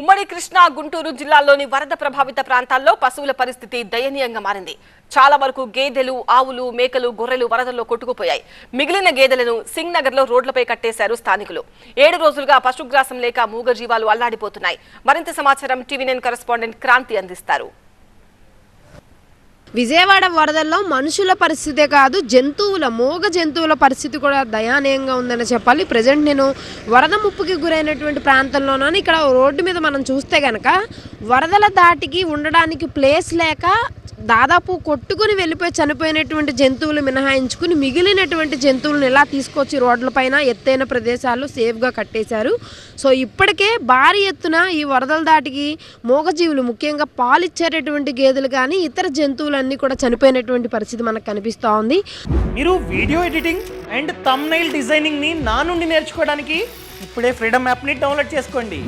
ఉమ్మడి కృష్ణా గుంటూరు జిల్లాల్లోని వరద ప్రభావిత ప్రాంతాల్లో పశువుల పరిస్థితి దయనీయంగా మారింది. చాలా వరకు గేదెలు ఆవులు మేకలు గొర్రెలు వరదల్లో కొట్టుకుపోయాయి. మిగిలిన గేదెలను సింగ్ నగర్లో రోడ్లపై కట్టేశారు స్థానికులు. ఏడు రోజులుగా పశుగ్రాసం లేక మూగజీవాలు అల్లాడిపోతున్నాయి. మరింత సమాచారం టీవీ నైన్ కరెస్పాండెంట్ క్రాంతి అందిస్తారు. విజయవాడ వరదల్లో మనుషుల పరిస్థితే కాదు జంతువుల మోగ జంతువుల పరిస్థితి కూడా దయానీయంగా ఉందని చెప్పాలి. ప్రజెంట్ నేను వరద ముప్పుకి గురైనటువంటి ప్రాంతంలోనూ ఇక్కడ రోడ్డు మీద మనం చూస్తే కనుక వరదల దాటికి ఉండడానికి ప్లేస్ లేక దాదాపు కొట్టుకుని వెళ్ళిపోయి చనిపోయినటువంటి జంతువులు మినహాయించుకుని మిగిలినటువంటి జంతువులను ఎలా తీసుకొచ్చి రోడ్లపైన ఎత్తైన ప్రదేశాల్లో సేఫ్గా కట్టేశారు. సో ఇప్పటికే భారీ ఎత్తున ఈ వరదల దాటికి మూగజీవులు ముఖ్యంగా పాలిచ్చేటటువంటి గేదెలు కానీ ఇతర జంతువులన్నీ కూడా చనిపోయినటువంటి పరిస్థితి మనకు కనిపిస్తూ ఉంది. మీరు video editing and thumbnail designing డిజైనింగ్ని నా నుండి నేర్చుకోవడానికి ఇప్పుడే ఫ్రీడమ్ యాప్ని డౌన్లోడ్ చేసుకోండి.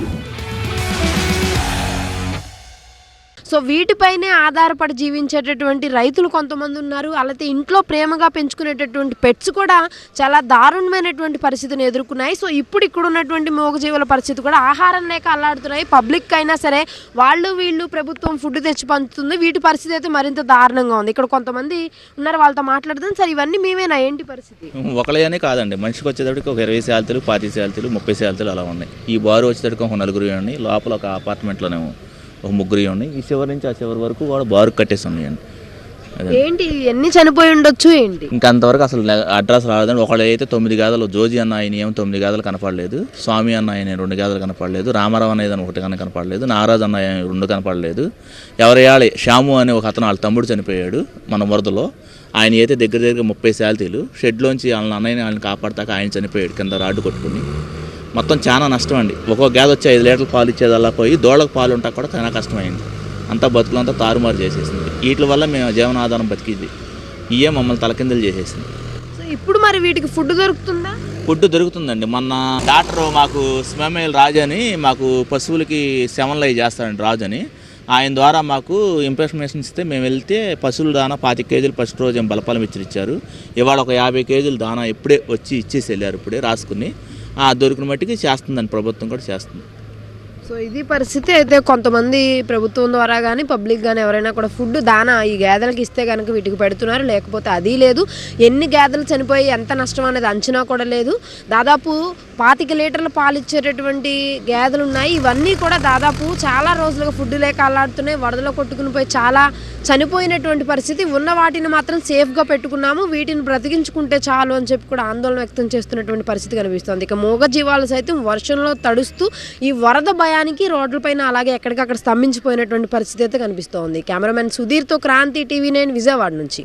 సో వీటిపైనే ఆధారపడి జీవించేటటువంటి రైతులు కొంతమంది ఉన్నారు. అలాగే ఇంట్లో ప్రేమగా పెంచుకునేటటువంటి పెట్స్ కూడా చాలా దారుణమైనటువంటి పరిస్థితిని ఎదుర్కొన్నాయి. సో ఇప్పుడు ఇక్కడ ఉన్నటువంటి మూగజీవుల పరిస్థితి కూడా ఆహారం లేక అల్లాడుతున్నాయి. పబ్లిక్ అయినా సరే వాళ్ళు వీళ్ళు ప్రభుత్వం ఫుడ్ తెచ్చి పంచుతుంది. వీటి పరిస్థితి అయితే మరింత దారుణంగా ఉంది. ఇక్కడ కొంతమంది ఉన్నారు వాళ్ళతో మాట్లాడుతుంది సార్ ఇవన్నీ మేమేనా? ఏంటి పరిస్థితి? ఒకళ్ళనే కాదండి. మనిషికి వచ్చేటప్పటికి ఒక ఇరవై శాలతలు పాతి శాలతలు ముప్పై శాలతలు అలా ఉన్నాయి. ఈ బారు వచ్చేటప్పటికి ఒక నలుగురు ఉన్నాయి లోపల ఒక అపార్ట్మెంట్లోనే ఒక ముగ్గురు ఉన్నాయి. ఈ చివరి నుంచి ఆ చివరి వరకు కూడా బారు కట్టేసి ఉన్నాయండి ఏంటి? ఎన్ని చనిపోయి ఉండొచ్చు ఏంటి? ఇంకా అంతవరకు అసలు అడ్రస్ రాలేదండి. ఒకళ్ళు అయితే తొమ్మిది గాథలు జోజి అన్న ఆయన ఏమో తొమ్మిది గాథలు కనపడలేదు. స్వామి అన్న ఆయన రెండు గాథలు కనపడలేదు. రామారావు అన్న ఏదైనా ఒకటి కన్నా కనపడలేదు. నారాజు అన్న ఆయన రెండు కనపడలేదు. ఎవరియాళి శ్యాము అనే ఒక అతను వాళ్ళ తమ్ముడు చనిపోయాడు మన వరదలో. ఆయన అయితే దగ్గర దగ్గర ముప్పై శాలతీలు. షెడ్లోంచి వాళ్ళ అన్నయ్యని వాళ్ళని కాపాడతాక ఆయన చనిపోయాడు. కింద రాడ్డు కొట్టుకుని. మొత్తం చాలా నష్టం అండి. ఒక్కొక్క గ్యాస్ వచ్చి ఐదు లీటర్లు పాలు ఇచ్చేది అలా పోయి దోళ్ళకు పాలు ఉంటాక కూడా చాలా కష్టమైంది. అంతా బతుకులంతా తారుమారు చేసేసింది. వీటి వల్ల మేము జీవనాధారం బతికింది. ఇయే మమ్మల్ని తలకిందులు చేసేసింది. సో ఇప్పుడు మరి వీటికి ఫుడ్ దొరుకుతుందా? ఫుడ్ దొరుకుతుందండి. మొన్న డాక్టర్ మాకు స్మెమైల్ రాజు అని మాకు పశువులకి సెవెన్లు అవి చేస్తాడండి రాజు అని ఆయన ద్వారా మాకు ఇన్ఫర్మేషన్ ఇస్తే మేము వెళ్తే పశువుల దానా పాతి కేజీలు ఫస్ట్ రోజు ఏం బలపాలం ఇచ్చి ఇచ్చారు. ఇవాళ ఒక యాభై కేజీలు దానా ఇప్పుడే వచ్చి ఇచ్చేసి వెళ్ళారు ఇప్పుడే రాసుకుని. దొరికిన మట్టికి చేస్తుందండి ప్రభుత్వం కూడా చేస్తుంది. సో ఇది పరిస్థితి. అయితే కొంతమంది ప్రభుత్వం ద్వారా కానీ పబ్లిక్ కానీ ఎవరైనా కూడా ఫుడ్ దానా ఈ గేదెలకు ఇస్తే కనుక వీటికి పెడుతున్నారు. లేకపోతే అది లేదు. ఎన్ని గేదెలు చనిపోయి ఎంత నష్టం అనేది అంచనా కూడా లేదు. దాదాపు పాతిక లీటర్లు పాలు ఇచ్చేటటువంటి గేదెలు ఉన్నాయి. ఇవన్నీ కూడా దాదాపు చాలా రోజులుగా ఫుడ్ లేక అల్లాడుతున్నాయి. వరదలో కొట్టుకుని పోయి చాలా చనిపోయినటువంటి పరిస్థితి. ఉన్న వాటిని మాత్రం సేఫ్గా పెట్టుకున్నాము. వీటిని బ్రతికించుకుంటే చాలు అని చెప్పి కూడా ఆందోళన వ్యక్తం చేస్తున్నటువంటి పరిస్థితి కనిపిస్తుంది. ఇక మూగ జీవాలు సైతం వర్షంలో తడుస్తూ ఈ వరద భయానికి రోడ్లపైన అలాగే ఎక్కడికక్కడ స్తంభించిపోయినటువంటి పరిస్థితి అయితే కనిపిస్తోంది. కెమెరామెన్ సుధీర్తో క్రాంతి టీవీ నైన్ విజయవాడ నుంచి.